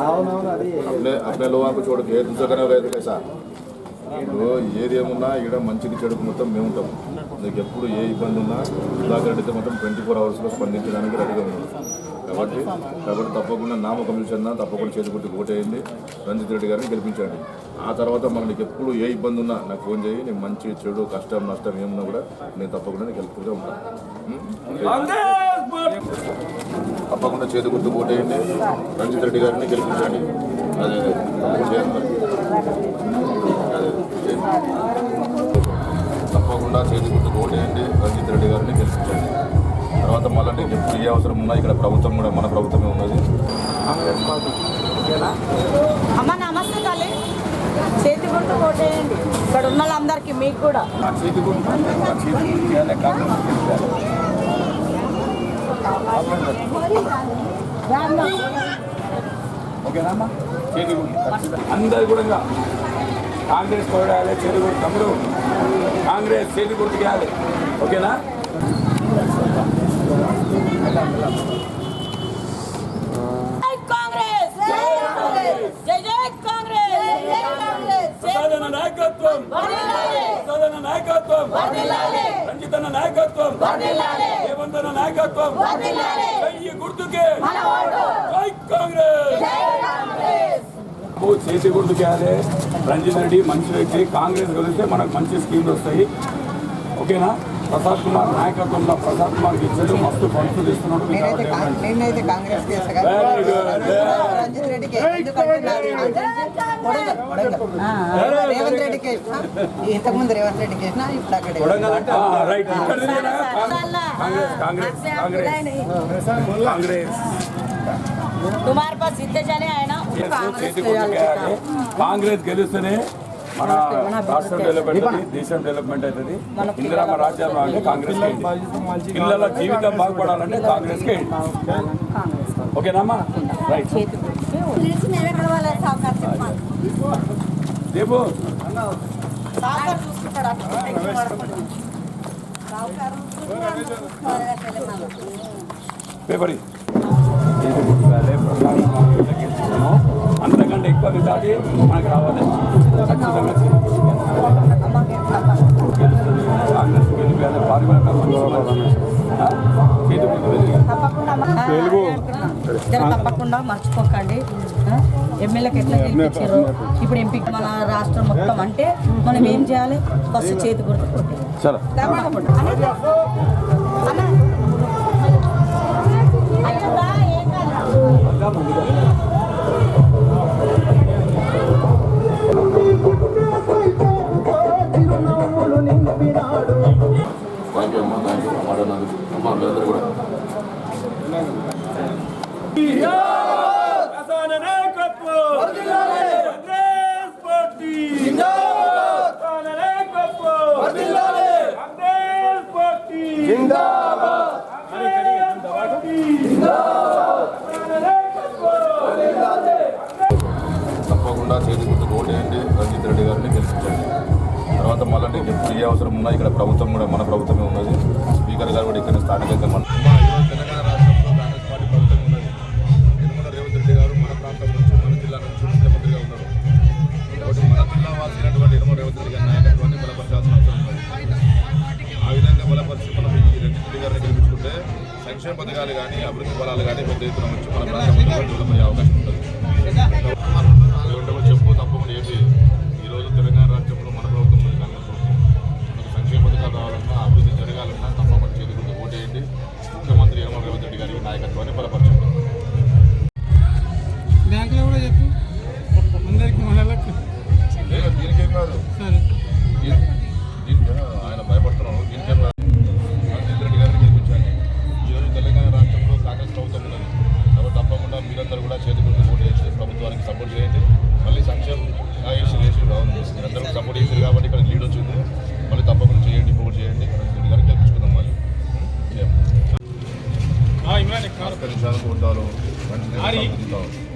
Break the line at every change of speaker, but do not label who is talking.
अपने अपने लोगों को छोड़ के दूसरे करने లేదు कैसा ఇప్పుడు ఏది ఏమున్నా ఇక్కడ మంచికి చెడుకు మొత్తం మేము ఉంటాం నీకు ఎప్పుడు ఏ ఇబ్బంది ఉన్నా సుధాకర్ రెడ్డితో మొత్తం ట్వంటీ ఫోర్ అవర్స్లో స్పందించడానికి రెడీగా ఉన్నాం కాబట్టి కాబట్టి తప్పకుండా నామకం విషయంలో తప్పకుండా చేతి గుర్తుకు ఓటేయండి రంజిత్ రెడ్డి గారిని గెలిపించండి ఆ తర్వాత మనకి ఎప్పుడు ఏ ఇబ్బంది ఉన్నా నాకు ఫోన్ చేయి నేను మంచి చెడు కష్టం నష్టం ఏమున్నా కూడా నేను తప్పకుండా నీకు హెల్ప్ఫుల్గా ఉంటాను ఉం? తప్పకుండా చేతి గుర్తు ఓటేయండి రంజిత్ రెడ్డి గారిని గెలిపించండి. అదే తప్పకుండా చేతి గుర్తు ఓటేయండి రంజిత్ రెడ్డి గారిని గెలిపించండి. తర్వాత మళ్ళీ ఎప్పుడు ఏ అవసరం ఉన్నా ఇక్కడ ప్రభుత్వం కూడా మన ప్రభుత్వమే ఉన్నది.
అమ్మ నమస్తే తల్లి. చేతి గుర్తు కొట్టేయండి ఇక్కడ ఉన్న వాళ్ళందరికీ మీకు కూడా.
చేతి అందరు కూడా కాంగ్రెస్ కొడాలి గుర్తు తమ్ముడు. కాంగ్రెస్ చేతి గుర్తు చేయాలి ఓకేనా
కాంగ్రెస్!
నాయకత్వం. ప్రసాదన నాయకత్వం. రంజితన నాయకత్వం. రేవంతన నాయకత్వం. చెయ్యి గుర్తుకే. జై కాంగ్రెస్. ఓ చేతి గుర్తు చేయాలి రంజిత్ రెడ్డి మంచి వ్యక్తి. కాంగ్రెస్ కలిస్తే మనకు మంచి స్కీమ్లు వస్తాయి. ఓకేనా? ప్రసాద్ కుమార్ నాయకత్వంలో ప్రసాద్ కుమార్కి ఇచ్చాడు మస్తు ఫండ్స్ ఇస్తున్నాడు
నేనైతే కాంగ్రెస్. రంజిత్ రెడ్డికి రేవంత్ రెడ్డికి ఇంతకుముందు రేవంత్ రెడ్డికి వేసిన ఇప్పుడు అక్కడ
కాంగ్రెస్ కాంగ్రెస్
కుమార్ పాస్ ఆయన.
కాంగ్రెస్ గెలిస్తేనే మన రాష్ట్రం డెవలప్మెంట్ దేశం డెవలప్మెంట్ అవుతుంది. ఇందిరామ రాజ్యాంగం అంటే కాంగ్రెస్ పిల్లల జీవితం బాగుపడాలంటే కాంగ్రెస్ ఓకేనామా రైట్ రేపు. పేపర్ అంతకంటే ఎక్కువ దాటి మనకు రావాలి.
తెలుగు. తప్పకుండా మర్చిపోకండి. ఎమ్మెల్యేకి ఎట్లా గెలిపించారు ఇప్పుడు ఎంపీ మన రాష్ట్రం మొత్తం అంటే మనం ఏం చేయాలి? ఫస్ట్ చేతి. అన్న.
తప్పకుండా చేతి గుర్తుకు ఓటేయండి రంజిత్ రెడ్డి గారిని గెలిపించండి. తర్వాత మళ్ళీ నీకు ఎప్పుడు ఏ అవసరం ఉన్నా ఇక్కడ ప్రభుత్వం కూడా మన ప్రభుత్వమే ఉన్నది. స్పీకర్ గారు కూడా ఇక్కడ స్థానికంగా మన సంక్షేమ పథకాలు కానీ అభివృద్ధి బలాలు కానీ పెద్ద ఎత్తున వచ్చి మన ప్రాంతంలో డెవలప్ అయ్యే అవకాశం ఉంటుంది. మంచి ఆ,